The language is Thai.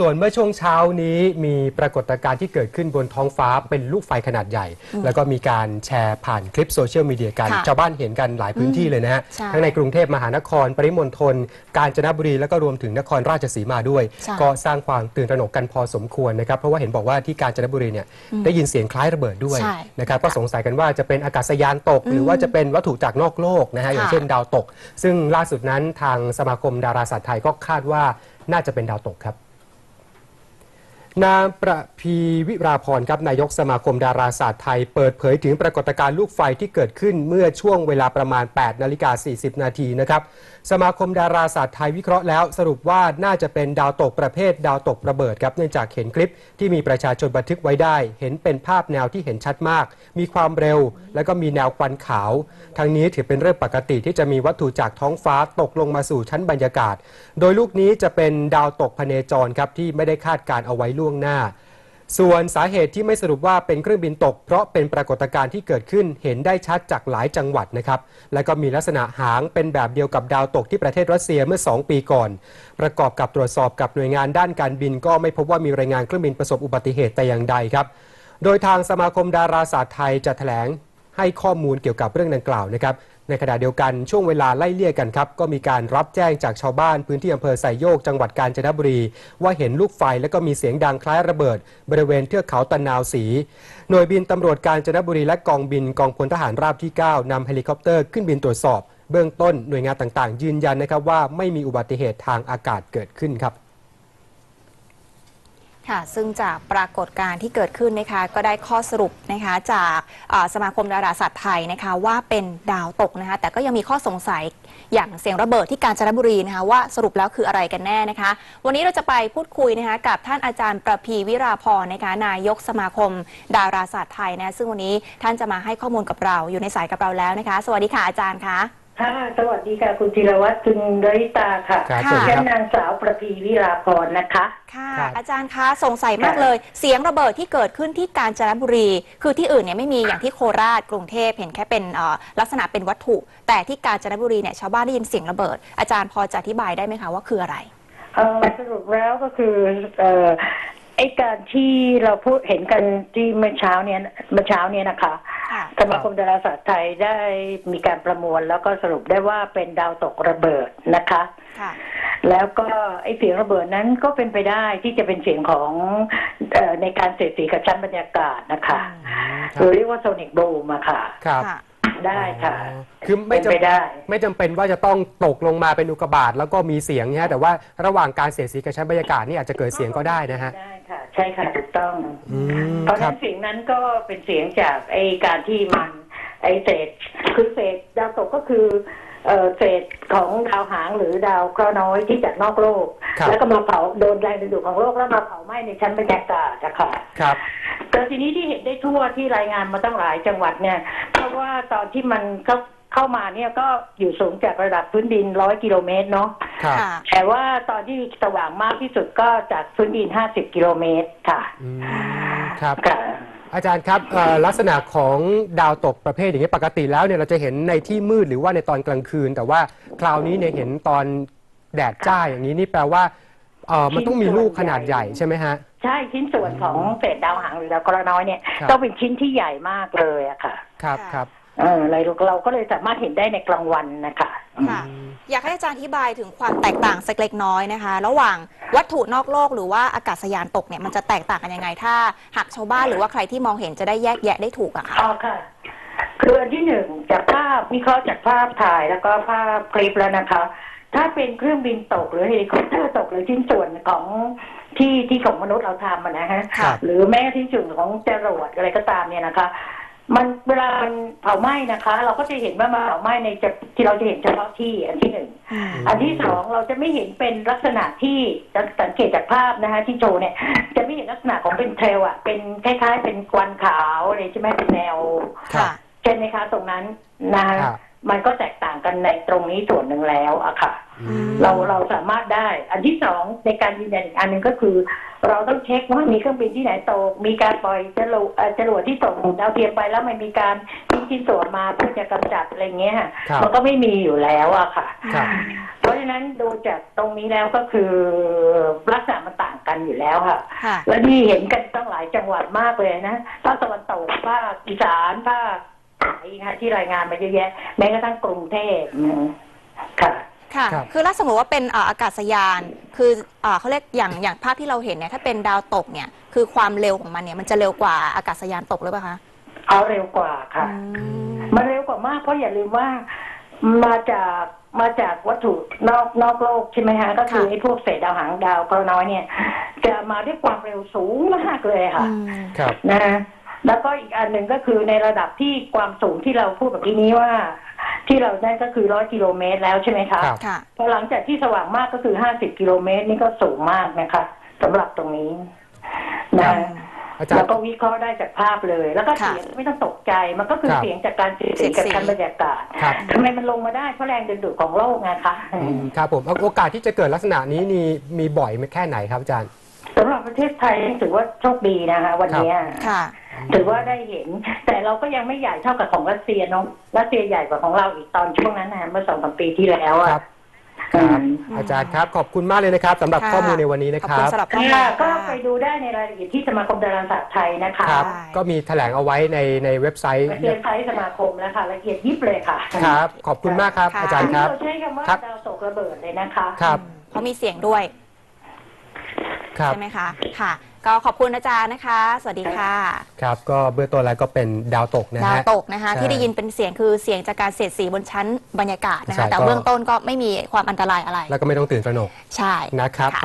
ส่วนเมื่อช่วงเช้านี้มีปรากฏการณ์ที่เกิดขึ้นบนท้องฟ้าเป็นลูกไฟขนาดใหญ่ แล้วก็มีการแชร์ผ่านคลิปโซเชียลมีเดียกัน ค่ะชาวบ้านเห็นกันหลายพื้นที่เลยนะฮะ ใช่ทั้งในกรุงเทพมหานคร ปริมณฑลกาญจนบุรี แล้วก็รวมถึงนครราชสีมาด้วย ใช่ ก็สร้างความตื่นตระหนกกันพอสมควรนะครับ เพราะว่าเห็นบอกว่าที่กาญจนบุรีเนี่ยได้ยินเสียงคล้ายระเบิดด้วยใช่นะครับก็สงสัยกันว่าจะเป็นอากาศยานตก หรือว่าจะเป็นวัตถุจากนอกโลกนะฮะอย่างเช่นดาวตก ซึ่งล่าสุดนั้นทางสมาคมดาราศาสตร์ไทยก็คาดว่าน่าจะเป็นดาวตกครับ นางประพีวิราพรครับนายกสมาคมดาราศาสตร์ไทย เปิดเผยถึงปรากฏการณ์ลูกไฟที่เกิดขึ้นเมื่อช่วงเวลาประมาณ 8 นาฬิกา 40 นาทีนะครับสมาคมดาราศาสตร์ไทยวิเคราะห์แล้วสรุปว่าน่าจะเป็นดาวตกประเภท ดาวตกระเบิดครับเนื่องจากเห็นคลิปที่มีประชาชนบันทึกไว้ได้ เห็นเป็นภาพแนวที่เห็นชัดมาก มีความเร็ว แล้วก็มีแนวควันขาว ทั้งนี้ถือเป็นเรื่องปกติที่จะมีวัตถุจากท้องฟ้าตกลงมาสู่ชั้นบรรยากาศ โดยลูกนี้จะเป็นดาวตกพเนจรครับที่ไม่ได้คาดการเอาไว้ลวงหน้า ส่วนสาเหตุที่ไม่สรุปว่าเป็นเครื่องบินตก เพราะเป็นปรากฏการณ์ที่เกิดขึ้นเห็นได้ชัดจากหลายจังหวัดนะครับ และก็มีลักษณะหางเป็นแบบเดียวกับดาวตกที่ประเทศรัสเซียเมื่อ 2 ปีก่อน ประกอบกับตรวจสอบกับหน่วยงานด้านการบิน ก็ไม่พบว่ามีรายงานเครื่องบินประสบอุบัติเหตุแต่อย่างใดครับ โดยทางสมาคมดาราศาสตร์ไทยจะแถลงให้ข้อมูลเกี่ยวกับเรื่องดังกล่าวนะครับ ในขณะเดียวกันช่วงเวลาไล่เลี่ยกันครับ ก็มีการรับแจ้งจากชาวบ้านพื้นที่อำเภอไซโยกจังหวัดกาญจนบุรี ว่าเห็นลูกไฟและก็มีเสียงดังคล้ายระเบิด บริเวณเทือกเขาตะนาวสี หน่วยบินตำรวจกาญจนบุรีและกองบินกองพลทหารราบที่ 9นำเฮลิคอปเตอร์ขึ้นบินตรวจสอบ เบื้องต้นหน่วยงานต่างๆ ยืนยันนะครับว่าไม่มีอุบัติเหตุทางอากาศเกิดขึ้นครับ ค่ะ ซึ่งจากปรากฏการณ์ที่เกิดขึ้นนะคะ ก็ได้ข้อสรุปนะคะจากอ่าสมาคมดาราศาสตร์ไทยนะคะ ว่าเป็นดาวตกนะคะ แต่ก็ยังมีข้อสงสัยอย่างเสียงระเบิดที่กาญจนบุรีนะคะ ว่าสรุปแล้วคืออะไรกันแน่นะคะ วันนี้เราจะไปพูดคุยนะคะกับท่านอาจารย์ประพีวิราพรนะคะ นายกสมาคมดาราศาสตร์ไทยนะ ซึ่งวันนี้ท่านจะมาให้ข้อมูลกับเราอยู่ในสายกับเราแล้วนะคะ สวัสดีค่ะอาจารย์คะ ค่ะ สวัสดีค่ะ คุณจิรวัตรคุณดริตาค่ะครับค่ะสวัสดีฉัคนรับ นางสาวประพีวิราพรนะคะ ค่ะ ครับ อาจารย์คะสงสัยมากเลย เสียงระเบิดที่เกิดขึ้นที่กาญจนบุรี คือที่อื่นเนี่ยไม่มีอย่างที่โคราชกรุงเทพเห็นแค่เป็นเอ่อลักษณะเป็นวัตถุ แต่ที่กาญจนบุรีเนี่ยชาวบ้านได้ยินเสียงระเบิด อาจารย์พอจะอธิบายได้ไหมคะว่าคืออะไร เอ่อสรุปแล้วก็คือเอ่อไอการที่เราพูดเห็นกันที่เมื่อเช้าเนี่ยเมื่อเช้าเนี่ยนะคะค่ะ สมาคมดาราศาสตร์ไทยได้มีการประมวลแล้วก็สรุปได้ว่าเป็นดาวตกระเบิดนะคะค่ะแล้วก็ไอเสียงระเบิดนั้นก็เป็นไปได้ที่จะเป็นเสียงของเอ่อในการเสียดสีกับชั้นบรรยากาศนะคะคหรืรับอเรียกว่าโซนิกบูมอะค่ะ ครับค่ะได้ค่ะอ๋อคือไม่เป็นไปจำได้ไม่จำเป็นว่าจะต้องตกลงมาเป็นอุกกาบาตแล้วก็มีเสียงเนี่ยฮะแต่ว่าระหว่างการเสียดสีกับชั้นบรรยากาศนี่อาจจะเกิดเสียงก็ได้นะฮะ ได้ค่ะ ใช่ค่ะถูกต้อง อืมเพราะฉะครันั้บ นเสียงนั้นก็เป็นเสียงจากไอการที่มัน ไอเศษคือเศษดาวตกก็คือเอ่อเศษของดาวหางหรือดาวเคราะห์น้อยที่จากนอกโลก ครับ แล้วก็มาเผาโดนแรงดึงดูดของโลกแล้วมาเผาไหม้ในชั้นบรรยากาศนะคะครับ แต่ทีนี้ที่เห็นได้ทั่วที่รายงานมาตั้งหลายจังหวัดเนี่ย เพราะว่าตอนที่มันเข้า เข้ามาเนี่ยก็อยู่สูงจากระดับพื้นดินร้อยกิโลเมตรเนาะครับค่ะ แต่ว่าตอนที่สว่างมากที่สุดก็จากพื้นดินห้าสิบกิโลเมตรค่ะอืมครับ ค่ะ อาจารย์ครับเอ่อลักษณะของดาวตกประเภทอย่างนี้ยปกติแล้วเนี่ยเราจะเห็นในที่มืดหรือว่าในตอนกลางคืน แต่ว่าคราวนี้เนี่ยเห็นตอนแดดจ้าอย่างนี้นี่แปลว่าเออมันต้องมีลูกขนาดใหญ่ใช่ไหมฮะ ใช่ชิ้นส่วนของเศษดาวหางหรือดาวเคราะห์น้อยเนี่ยครับ ต้องเป็นชิ้นที่ใหญ่มากเลยอะค่ะ ครับค่ะ ครับเออเราเราก็เลยสามารถเห็นได้ในกลางวันนะคะค่ะอยากให้อาจารย์อธิบายถึงความแตกต่างสักเล็กน้อยนะคะ ระหว่างวัตถุนอกโลกหรือว่าอากาศยานตกเนี่ยมันจะแตกต่างกันยังไง ถ้าหากชาวบ้านหรือว่าใครที่มองเห็นจะได้แยกแยะได้ถูกอะค่ะอ๋อค่ะ คืออันที่หนึ่งจากภาพวิเคราะห์จากภาพถ่ายแล้วก็ภาพคลิปแล้วนะคะ ถ้าเป็นเครื่องบินตกหรือเฮลิคอปเตอร์ตกหรือชิ้นส่วนของที่ที่ของมนุษย์เราทำอะนะฮะครับหรือแม้ชิ้นส่วนของจรวดอะไรก็ตามเนี่ยนะคะ มันเวลามันเผาไหม้นะคะ เราก็จะเห็นว่ามันเผาไหม้ในจะที่เราจะเห็นเฉพาะที่อันที่หนึ่งอันที่สองเราจะไม่เห็นเป็นลักษณะที่สังเกตจากภาพนะคะที่โชว์เนี่ย จะไม่เห็นลักษณะของเป็นเทรลอะเป็นคล้าย ๆ เป็นควันขาวอะไรใช่ไหมเป็นแนวครับใช่ไหมคะตรงนั้นนะคะครับ มันก็แตกต่างกันในตรงนี้ส่วนหนึ่งแล้วอะค่ะอืมเราเราสามารถได้ อันที่สองในการยืนยันอีกอันหนึ่งก็คือ เราต้องเช็คว่ามีเครื่องบินที่ไหนตก มีการปล่อยจรวดเอ่อจรวดที่ตกดาวเทียมไปแล้วมันมีการทิ้งชิ้นส่วนมาเพื่อจะกำจัดอะไรเงี้ยค่ะครับมันก็ไม่มีอยู่แล้วอะค่ะครับเพราะฉะนั้นดูจากตรงนี้แล้วก็คือลักษณะมันต่างกันอยู่แล้วค่ะค่ะและนี่เห็นกันตั้งหลายจังหวัดมากเลยนะภาคตะวันตกภาคอีสานภาค ไหนค่ะที่รายงานมาเยอะแยะ แม้กระทั่งกรุงเทพนะค่ะ ค่ะ ครับ คือถ้าสมมติว่าเป็นอ่าอากาศยาน คืออ่าเขาเรียกอย่างอย่างภาพที่เราเห็นเนี่ยถ้าเป็นดาวตกเนี่ยคือความเร็วของมันเนี่ยมันจะเร็วกว่าอากาศยานตกหรือเปล่าคะเอาเร็วกว่าค่ะ อืม มันเร็วกว่ามากเพราะอย่าลืมว่ามาจากมาจากวัตถุนอกนอกโลกใช่ไหมฮะก็คือค่ะ ไอ้พวกเศษดาวหางดาวกระน้อยเนี่ย จะมาด้วยความเร็วสูงมากเลยค่ะ อืม ครับ นะ แล้วก็อีกอันหนึ่งก็คือในระดับที่ความสูงที่เราพูดเมื่อกี้นี้ว่า ที่เราได้ก็คือร้อยกิโลเมตรแล้วใช่ไหมคะครับ ค่ะ พอหลังจากที่สว่างมากก็คือห้าสิบกิโลเมตรนี่ก็สูงมากนะคะสำหรับตรงนี้นะอาจารแล้วย์ ก็วิเคราะห์ได้จากภาพเลย แล้วก็ค่ะเสียงไม่ต้องตกใจ มันก็คือครับ เสียงจากการเสียดเสีสียดกับสีชั้นบรรยากาศครับทำไมมันลงมาได้เพราะแรงดึงดูดของโลกไงคะ อืมครับผมโอกาสที่จะเกิดลักษณะนี้นี่มีบ่อยแค่ไหนครับอาจารย์ สำหรับประเทศไทยถือว่าโชคดีนะคะ วันเนี้ยค่ะ ถือว่าได้เห็น แต่เราก็ยังไม่ใหญ่เท่ากับของรัสเซียเนาะรัสเซียใหญ่กว่าของเราอีกตอนช่วงนั้นนะเมื่อสองสามปีที่แล้วอะครับคอืรับมอาจารย์ครับขอบคุณมากเลยนะครับสำหรับค่ะ ข้อมูลในวันนี้นะขอบครัคุณบสำหรับข้อมูลค่ะก็ค่ะไปดูได้ในรายละเอียดที่สมาคมดาราศาสตร์ไทยนะคะครับได้ก็มีแถลงเอาไว้ในในเว็บไซต์เว็บไซต์สมาคมแล้วค่ะละเอียดยิบเลยค่ะครับขอบคุณมากครับค่ะอาจารย์ครับเราใช้คำว่าครับ ดาวตกระเบิดเลยนะคะ ครับ เพราะมีเสียงด้วย ครับ ใช่ไหมคะค่ะ ก็ขอบคุณอาจารย์นะคะ สวัสดีค่ะครับ ก็เบื้องต้นแล้วก็เป็นดาวตกนะดาวฮะ ตกนะคะ ใช่ที่ได้ยินเป็นเสียงคือเสียงจากการเสียดสีบนชั้นบรรยากาศนะใช่คะ แต่ก็ เบื้องต้นก็ไม่มีความอันตรายอะไร แล้วก็ไม่ต้องตื่นตระหนกใช่นะครับ ค่ะ